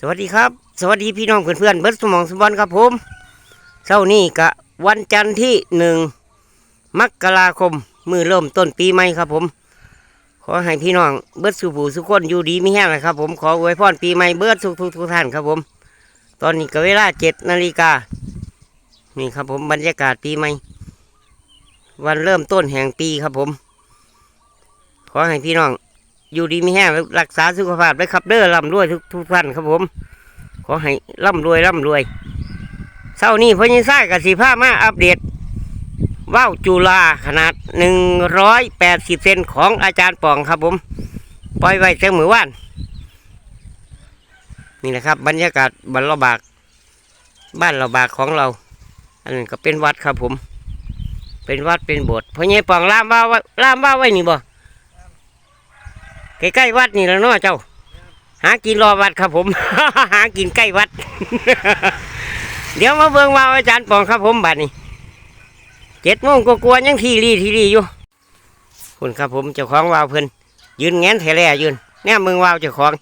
สวัสดีครับ สวัสดีพี่น้องเพื่อนๆเบิร์ดสมองสมบันครับผมเช้านี้กะวันจันทร์ที่หนึ่งมกราคมมือเริ่มต้นปีใหม่ครับผม ขอให้พี่น้องเบิร์ดสุผูสุขคนอยู่ดีไม่แห้งนะครับผมขออวยพรปีใหม่เบิร์ดทุกทุกทุกท่านครับผม ตอนนี้ก็เวลาเจ็ดนาฬิกานี่ครับผมบรรยากาศปีใหม่ วันเริ่มต้นแห่งปีครับผม ขอให้พี่น้อง อยู่ดีมีแห้งรักษาสุขภาพไว้ครับเด้อร่ำรวยทุกทุกท่านครับผม ขอให้ร่ำรวยร่ำรวยเช้านี้พญิซ่ายกับสีผ้ามาอัปเดตว่าวจุฬาขนาดหนึ่งร้อยแปดสิบเซนของอาจารย์ปองครับผม ปล่อยไว้เจ้ามือว่านนี่แหละครับ บรรยากาศบันระบาก บ้านระบากของเรา อันนั้นก็เป็นวัดครับผม เป็นวัดเป็นโบสถ์พญิปองล่ามว่าว้ล่ามว่าไว้นี่บ่ ใกล้ๆวัดนี่แหล้วเนาะเจ้า หากินรอวัดครับผม หากินใกล้วัด เดี๋ยวมาเบิ่งว่าวอาจารย์ปองครับผมบัดนี้เจ็ดโมงกลัวๆยังทีรีทีรีอยู่คุณครับผมเจ้าของวาวเพิ่นยืนแงนแถแล่ยืนแน่มืองวาวเจ้าของ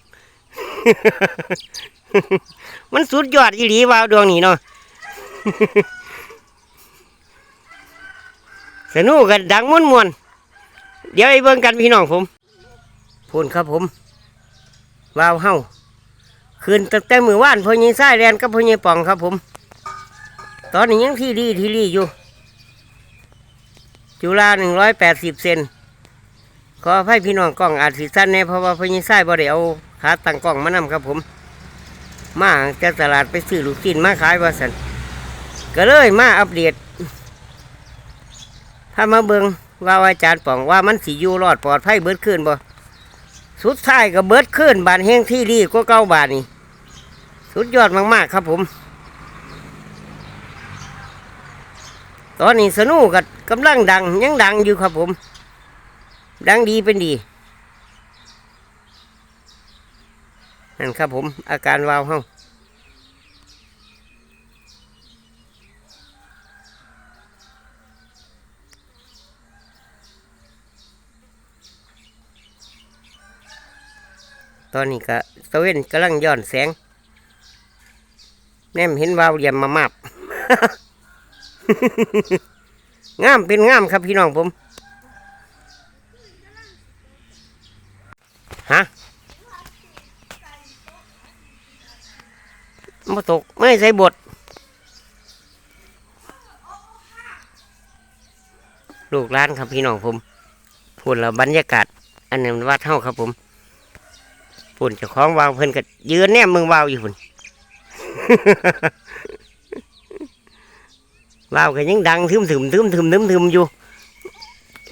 มันสุดยอดอีหลีวาวดวงนี้เนาะสนุกกันดังม่วนมวนๆเดี๋ยวไอ้เบิ่งกันพี่น้องผม พูนครับผมวาวเฮาคืนตั้งแต่มือว่านพอยิงไส้แลนกับพอยิงป่องครับผม ตอนนี้ยังที่ดีที่รีอยู่ จุฬาหนึ่งร้อยแปดสิบเซนขอให้พี่น้องกล้องอาจสิสั้นแน่เพราะว่าพอยิงไส้บ่ได้เอาขาตั้งกล้องมานำครับผม มาจากตลาดไปซื้อลูกชิ้นมาขายว่าสันก็เลยมาอัปเดตถ้ามาเบิงว่าอาจารย์ป่องว่ามันสิอยู่รอดปลอดภัยเบิดขึ้นบ่ สุดท้ายก็เบิดขึ้นบานแห้งที่ดีก็เก้าบาทนี่สุดยอดมากๆครับผม ตอนนี้สนุกกับกำลังดังยังดังอยู่ครับผม ดังดีเป็นดีนั่นครับผม อาการวาวเฮา ตอนนี้ก็ตะเวนกำลังย้อนแสง แนมเห็นวาวเหลี่ยมมามาบงามเป็นงามครับพี่น้องผม ฮะมาตกไม่ใส่บทลูกร้านครับพี่น้องผมพูดแล้วบรรยากาศ อันนี้วัดเท่าครับผม ปุ่นเจ้าของวาวเพิ่นก็ยืนแนมมึงวาวอยู่พุ่นวาวก็ยังดังทึมถึมทึมถึมทึมทึมอยู่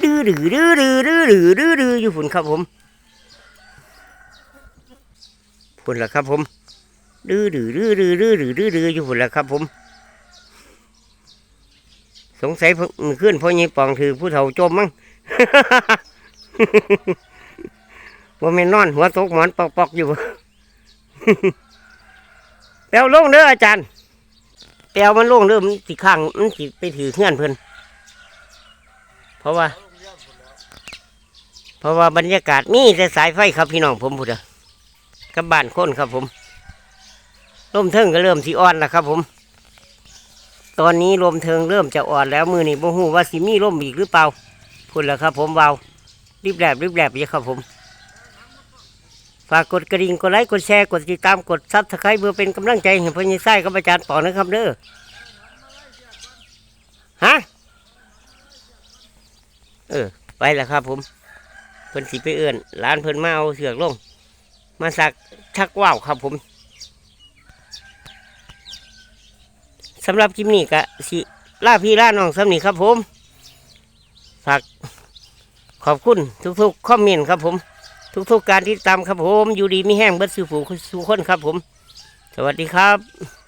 ดื้อดื้อดื้อดื้อดื้อดื้อดื้อดื้ออยู่พุ่นครับผมพุ่นละครับผมดื้อดื้อดื้อดื้อดื้อดื้อดื้อดื้ออยู่พุ่นละครับผม สงสัยเพิ่นขึ้นพ่อยี่ปองถือผู้เฒ่าจมมั้ง ว่าแม่นนอน หัวตกหมอนปอกๆอยู่แปลวลงเด้ออาจารย์แปลวมันลงเด้อมันสิข้างมันสิไปถือเงื่อนเพิ่นเพราะว่า เพราะว่าบรรยากาศมีแต่สายไฟครับพี่น้องผมพูดอะกับบ้านคนครับผมลมเทิงก็เริ่มสีอ่อนแล้วครับผม ตอนนี้ลมเทิงเริ่มจะอ่อนแล้วมือนี่บ่ฮู้ว่าสิมีลมอีกหรือเปล่าพูดแล้วครับ ผมเบารีบแลบรีบแลบเยอะครับผมากกดกระดิ่งกดไลค์กดแชร์กดติดตามกดซับสไครต์เพื่อเป็นกำลังใจให้พญิไส้กับอาจารย์ปอนะครับเด้อฮะเออไปแล้วครับ ผมเพิ่นสิไปเอื้อนร้านเพิ่นมาเอาเสือกลง มาสักชักว่าวครับ ผมสำหรับคลิปนี้ก็สิล่าพี่ล่าน้องสำนีครับ ผมฝากขอบคุณทุกๆคอมเมนต์ครับผม ทุกๆการที่ตามครับผม อยู่ดีมีแห้งเบิดสู่ผูสู่คนครับผม สวัสดีครับ